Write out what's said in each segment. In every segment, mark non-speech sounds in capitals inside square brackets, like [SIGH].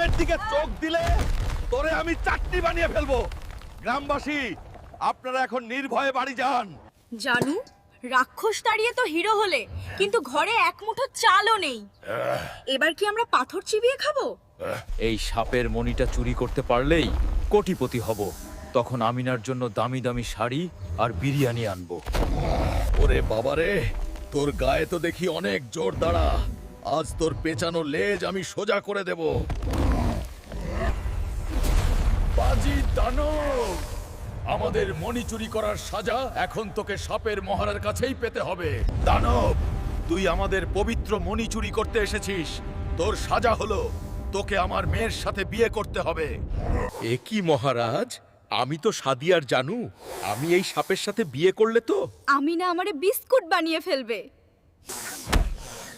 গ্রামের দিকে চোখ দিলে তোরে আমি চাটনি বানিয়ে ফেলব। গ্রামবাসী আপনারা এখন নির্ভয়ে বাড়ি যান। জানু রাক্ষস তাড়িয়ে তো হিরো হলে কিন্তু ঘরে এক মুঠো চালও নেই। এবার কি আমরা পাথর চিবিয়ে খাব? এই সাপের মণিটা চুরি করতে পারলেই কোটিপতি হব। তখন আমিনার জন্য দামি দামি শাড়ি আর বিরিয়ানি আনব। ওরে বাবারে তোর গায়ে তো দেখি অনেক জোর দাঁড়া। আজ তোর পেঁচানো লেজ আমি সোজা করে দেব। দানব? আমাদের মণি চুরি করার সাজা এখন তোকে সাপের মহারার কাছেই পেতে হবে। দানব তুই আমাদের পবিত্র মণি চুরি করতে এসেছিস। তোর সাজা হলো তোকে আমার মেয়ের সাথে বিয়ে করতে হবে। এ কি মহারাজ? আমি তো সাদিয়ার জানু। আমি এই সাপের সাথে বিয়ে করলে তো? আমি না আমারে বিস্কুট বানিয়ে ফেলবে।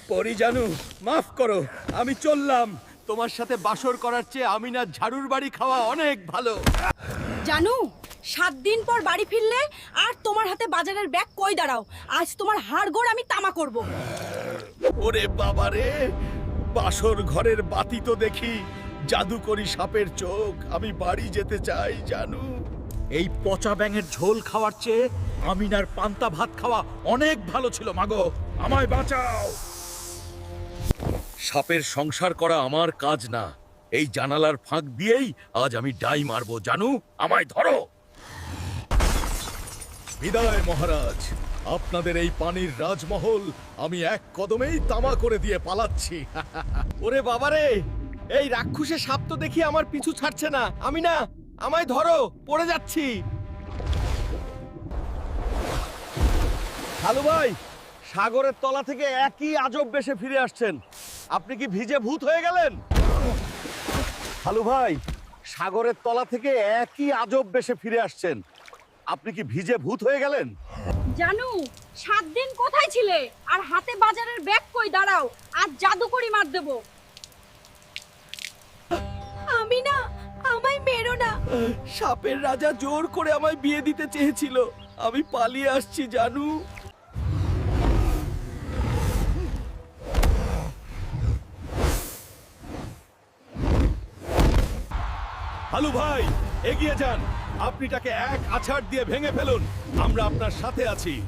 পরি জানু মাফ করো আমি চললাম। তোমার সাথে বাসর করার চেয়ে আমি না ঝাড়ুর বাড়ি খাওয়া অনেক ভালো। জানু সাত দিন পর বাড়ি ফিরলে আর তোমার হাতে বাজারের ব্যাগ কই দাঁড়াও? আজ তোমার হাড়গোড় আমি তামা করব। ওরে বাবা রে বাসর ঘরের বাতি তো দেখি জাদুকরি সাপের চোখ আমি বাড়ি যেতে চাই জানু। এই পচা ব্যাঙের ঝোল খাওয়ার চেয়ে আমিনার পান্তা ভাত খাওয়া অনেক ভালো ছিল মাগো। আমায় বাঁচাও। সাপের সংসার করা আমার কাজ না। এই জানালার ফাঁক দিয়েই আজ আমি ডাই মারবো, জানু? আমায় ধরো! বিদায়, মহারাজ। আপনাদের এই পানির রাজমহল আমি এক কদমেই তামা করে দিয়ে পালাচ্ছি। [LAUGHS] ওরে বাবারে! এই রাক্ষসের সাপ তো দেখি আমার পিছু ছাড়ছে না। আমি না, আমায় ধরো, পড়ে যাচ্ছি। হালু ভাই, সাগরের তলা থেকে একই আজব বেশে ফিরে আসছেন। আপনি কি ভিজে ভূত হয়ে গেলেন? হালু ভাই সাগরের তলা থেকে একই আজব বেশে ফিরে আসছেন। আপনি কি ভিজে ভূত হয়ে গেলেন? জানু সাত দিন কোথায় ছিলে? আর হাতে বাজারের ব্যাগ কই? দাঁড়াও আজ জাদুকরি মার দেব। আমি না আমায় মেরো না। সাপের রাজা জোর করে আমায় বিয়ে দিতে চেয়েছিল। আমি পালিয়ে আসছি জানু। হালু ভাই এগিয়ে যান। আপনি তাকে এক আছাড় দিয়ে ভেঙে ফেলুন। আমরা আপনার সাথে আছি। [LAUGHS]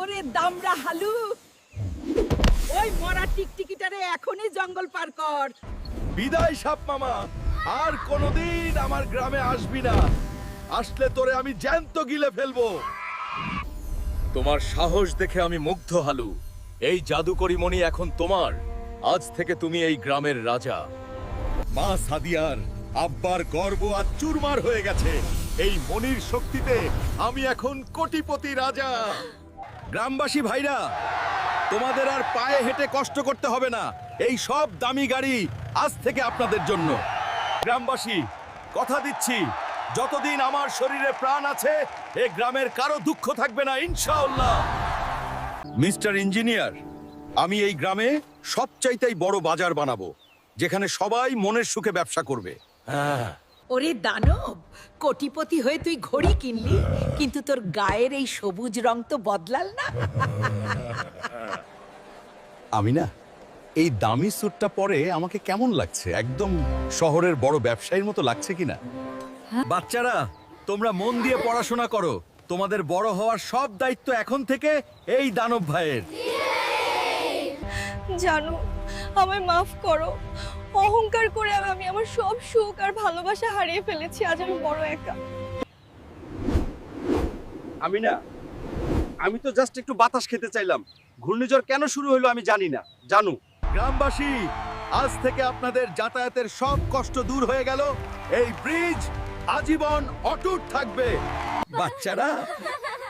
ওরে দামরা হালু। ওই মরা টিকটিকিটারে এখনই জঙ্গল পার কর। বিদায় সাপ মামা আর কোনোদিন আমার গ্রামে আসবি না। আসলে তোরে আমি জ্যান্ত গিলে ফেলব। তোমার সাহস দেখে আমি মুগ্ধ হালু। এই জাদুকরি মণি এখন তোমার। আজ থেকে তুমি এই গ্রামের রাজা। মা সাদিয়ার আব্বার গর্ব আর চুরমার হয়ে গেছে। এই মনির শক্তিতে আমি এখন কোটিপতি রাজা। গ্রামবাসী ভাইরা, তোমাদের আর পায়ে হেঁটে কষ্ট করতে হবে না। এই সব দামি গাড়ি আজ থেকে আপনাদের জন্য। গ্রামবাসী, কথা দিচ্ছি, যতদিন আমার শরীরে প্রাণ আছে, এ গ্রামের কারও দুঃখ থাকবে না, ইনশাআল্লাহ। মিস্টার ইঞ্জিনিয়ার আমি এই গ্রামে সবচাইতেই বড় বাজার বানাবো যেখানে সবাই মনের সুখে ব্যবসা করবে। হ্যাঁ। ওরে দানব কোটিপতি হয়ে তুই ঘড়ি কিনলি কিন্তু তোর গায়ের এই সবুজ রং তো বদলাল না। আমি না এই দামি স্যুটটা পরে আমাকে কেমন লাগছে? একদম শহরের বড় ব্যবসায়ীর মতো লাগছে কিনা বাচ্চারা তোমরা মন দিয়ে পড়াশোনা করো। তোমাদের বড় হওয়ার সব দায়িত্ব এখন থেকে এই দানব ভাইয়ের। জানু, আমায় মাফ করো। অহংকার করে আমি আমার সব সুখ আর ভালোবাসা হারিয়ে ফেলেছি, আজ আমি বড় একা। আমি না আমি তো জাস্ট একটু বাতাস খেতে চাইলাম। ঘূর্ণিঝড় কেন শুরু হলো আমি জানি না। জানু। গ্রামবাসী, আজ থেকে আপনাদের যাতায়াতের সব কষ্ট দূর হয়ে গেল। এই ব্রিজ আজীবন অটুট থাকবে। বাচ্চারা,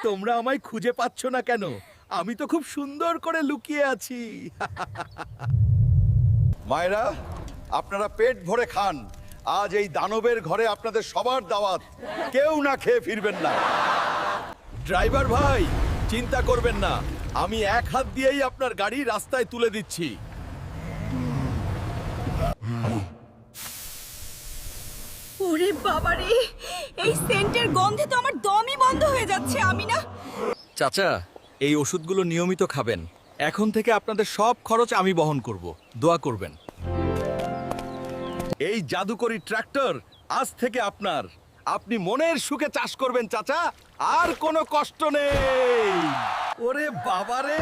তোমরা আমায় খুঁজে পাচ্ছ না কেন? আমি তো খুব সুন্দর করে লুকিয়ে আছি। মায়েরা আপনারা পেট ভরে খান। আজ এই দানবের ঘরে আপনাদের সবার দাওয়াত। কেউ না খেয়ে ফিরবেন না। ড্রাইভার ভাই চিন্তা করবেন না। আমি এক হাত দিয়েই আপনার গাড়ি রাস্তায় তুলে দিচ্ছি। ওরে বাবারে এই সেন্টের গন্ধে তো আমার দমই বন্ধ হয়ে যাচ্ছে আমি না চাচা এই ওষুধগুলো নিয়মিত খাবেন। এখন থেকে আপনাদের সব খরচ আমি বহন করব। দোয়া করবেন। এই জাদুকরি ট্রাক্টর আজ থেকে আপনার। আপনি মনের সুখে চাষ করবেন, চাচা। আর কোনো কষ্ট নেই। ওরে বাবারে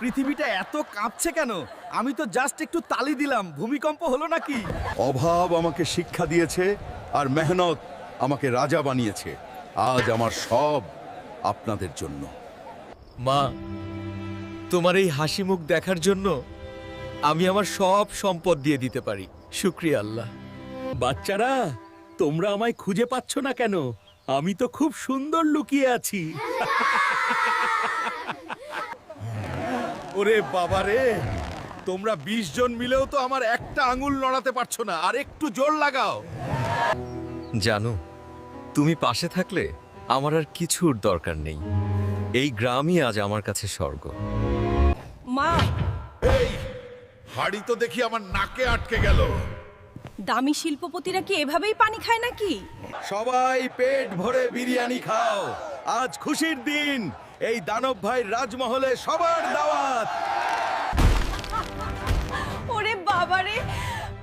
পৃথিবীটা এত কাঁপছে কেন? আমি তো জাস্ট একটু তালি দিলাম। ভূমিকম্প হলো নাকি? অভাব আমাকে শিক্ষা দিয়েছে আর মেহনত আমাকে রাজা বানিয়েছে। আজ আমার সব আপনাদের জন্য। মা তোমার এই হাসি মুখ দেখার জন্য আমি আমার সব সম্পদ দিয়ে দিতে পারি। শুক্রিয়া আল্লাহ। বাচ্চারা তোমরা আমায় খুঁজে পাচ্ছ না কেন? আমি তো খুব সুন্দর লুকিয়ে আছি। ওরে বাবা রে তোমরা বিশ জন মিলেও তো আমার একটা আঙুল নড়াতে পারছ না আর একটু জোর লাগাও। জানো তুমি পাশে থাকলে আমার আর কিছুর দরকার নেই। এই গ্রামই আজ আমার কাছে স্বর্গ। মা! এই হাড়ি তো দেখি আমার নাকে আটকে গেল। দামি শিল্পপতিরা কি এভাবেই পানি খায় নাকি? সবাই পেট ভরে বিরিয়ানি খাও। আজ খুশির দিন। এই দানব ভাই রাজমহলে সবার দাওয়াত। ওরে বাবারে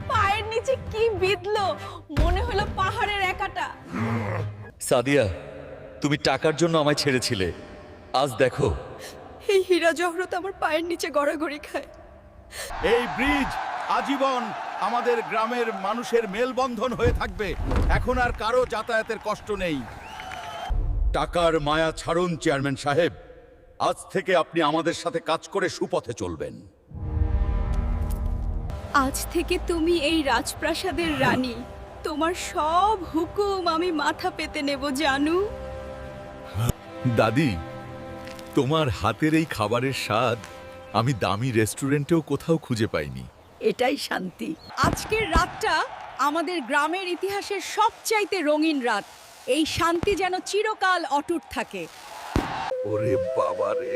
পায়ের নিচে কি বিঁধলো? মনে হলো পাহাড়ের একাটা। সাদিয়া তুমি টাকার জন্য আমায় ছেড়েছিলে। আজ দেখো। এই হীরা জহরত আমার পায়ের নিচে গড়াগড়ি খায়। এই ব্রিজ আজীবন আমাদের গ্রামের মানুষের মেলবন্ধন হয়ে থাকবে। এখন আর কারও যাতায়াতের কষ্ট নেই। টাকার মায়া ছাড়ুন চেয়ারম্যান সাহেব। আজ থেকে আপনি আমাদের সাথে কাজ করে সুপথে চলবেন। আজ থেকে তুমি এই রাজপ্রাসাদের রানী। তোমার সব হুকুম আমি মাথা পেতে নেব জানু। দাদি তোমার হাতের এই খাবারের স্বাদ আমি দামি রেস্টুরেন্টেও কোথাও খুঁজে পাইনি। এটাই শান্তি। আজকের রাতটা আমাদের গ্রামের ইতিহাসের সবচাইতে রঙিন রাত। এই শান্তি যেন চিরকাল অটুট থাকে। ওরে বাবারে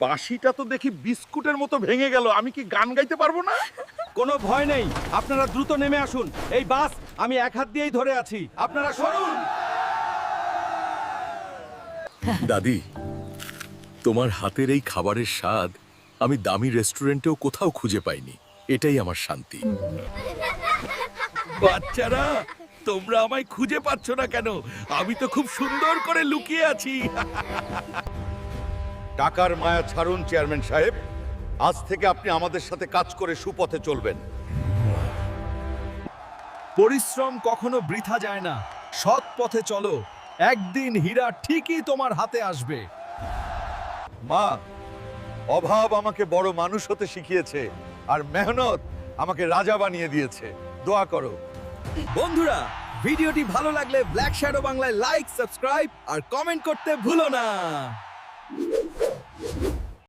বাঁশিটা তো দেখি বিস্কুটের মতো ভেঙে গেল আমি কি গান গাইতে পারব না? কোনো ভয় নেই আপনারা দ্রুত নেমে আসুন। এই বাস আমি এক হাত দিয়েই ধরে আছি। আপনারা সরুন! দাদি তোমার হাতের এই খাবারের স্বাদ আমি দামি রেস্টুরেন্টেও কোথাও খুঁজে পাইনি। এটাই আমার শান্তি। বাচ্চারা তোমরা আমায় খুঁজে পাচ্ছ না কেন? আমি তো খুব সুন্দর করে লুকিয়ে আছি। টাকার মায়া ছাড়ুন চেয়ারম্যান সাহেব। আজ থেকে আপনি আমাদের সাথে কাজ করে সুপথে চলবেন। পরিশ্রম কখনো বৃথা যায় না। সৎ পথে চলো। একদিন হীরা ঠিকই তোমার হাতে আসবে। মা অভাব আমাকে বড় মানুষ হতে শিখিয়েছে আর মেহনত আমাকে রাজা বানিয়ে দিয়েছে। দোয়া করো। বন্ধুরা ভিডিওটি ভালো লাগলে ব্ল্যাক শ্যাডো বাংলায় লাইক সাবস্ক্রাইব আর কমেন্ট করতে ভুলো না।